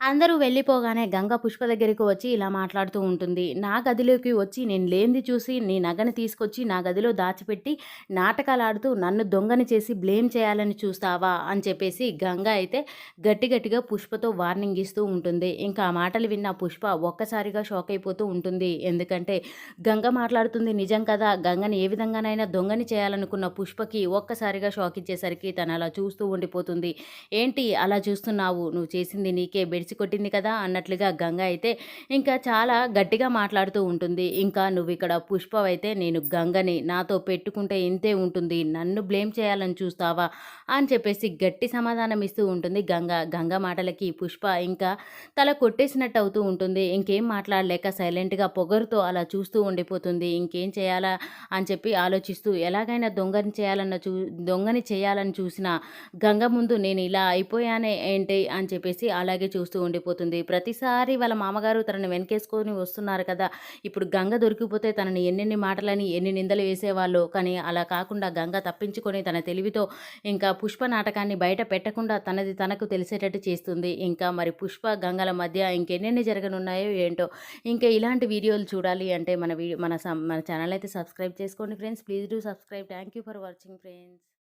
అందరూ వెళ్ళిపోగానే గంగ పుష్ప దగ్గరికి వచ్చి ఇలా మాట్లాడుతూ ఉంటుంది. నా గదిలోకి వచ్చి నేను లేనిది చూసి నీ నగని తీసుకొచ్చి నా గదిలో దాచిపెట్టి నాటకాలు ఆడుతూ నన్ను దొంగని చేసి బ్లేమ్ చేయాలని చూస్తావా? అని చెప్పేసి గంగ అయితే గట్టి గట్టిగా పుష్పతో వార్నింగ్ ఇస్తూ ఉంటుంది. ఇంకా ఆ మాటలు విన్న పుష్ప ఒక్కసారిగా షాక్ అయిపోతూ ఉంటుంది. ఎందుకంటే గంగ మాట్లాడుతుంది నిజం కదా? గంగని ఏ విధంగానైనా దొంగని చేయాలనుకున్న పుష్పకి ఒక్కసారిగా షాక్ ఇచ్చేసరికి తను అలా చూస్తూ ఉండిపోతుంది. ఏంటి అలా చూస్తున్నావు? నువ్వు చేసింది నీకే బెడ్ బెడ్స్ కొట్టింది కదా అన్నట్లుగా గంగ అయితే ఇంకా చాలా గట్టిగా మాట్లాడుతూ ఉంటుంది. ఇంకా నువ్వు ఇక్కడ పుష్ప అయితే నేను గంగని నాతో పెట్టుకుంటే ఇంతే ఉంటుంది. నన్ను బ్లేమ్ చేయాలని చూస్తావా అని చెప్పేసి గట్టి సమాధానం ఇస్తూ ఉంటుంది గంగ. గంగ మాటలకి పుష్ప ఇంకా తల కొట్టేసినట్టు అవుతూ ఉంటుంది. ఇంకేం మాట్లాడలేక సైలెంట్గా పొగరుతో అలా చూస్తూ ఉండిపోతుంది. ఇంకేం చేయాలా అని చెప్పి ఆలోచిస్తూ ఎలాగైనా దొంగని చేయాలన్న చూ దొంగని చేయాలని చూసిన గంగ ముందు నేను ఇలా అయిపోయానే ఏంటి అని చెప్పేసి అలాగే చూస్తూ ఉండిపోతుంది. ప్రతిసారి వాళ్ళ మామగారు తనని వెనకేసుకొని వస్తున్నారు కదా. ఇప్పుడు గంగ దొరికిపోతే తనని ఎన్నెన్ని మాటలని ఎన్ని నిందలు వేసేవాళ్ళు. కానీ అలా కాకుండా గంగ తప్పించుకొని తన తెలివితో ఇంకా పుష్ప నాటకాన్ని బయట పెట్టకుండా తనది తనకు తెలిసేటట్టు చేస్తుంది. ఇంకా మరి పుష్ప గంగల మధ్య ఇంకెన్నెన్ని జరగనున్నాయో ఏంటో ఇంకా ఇలాంటి వీడియోలు చూడాలి అంటే మన వీడియో మన మన ఛానల్ అయితే సబ్స్క్రైబ్ చేసుకోండి friends. Please do subscribe. Thank you for watching friends.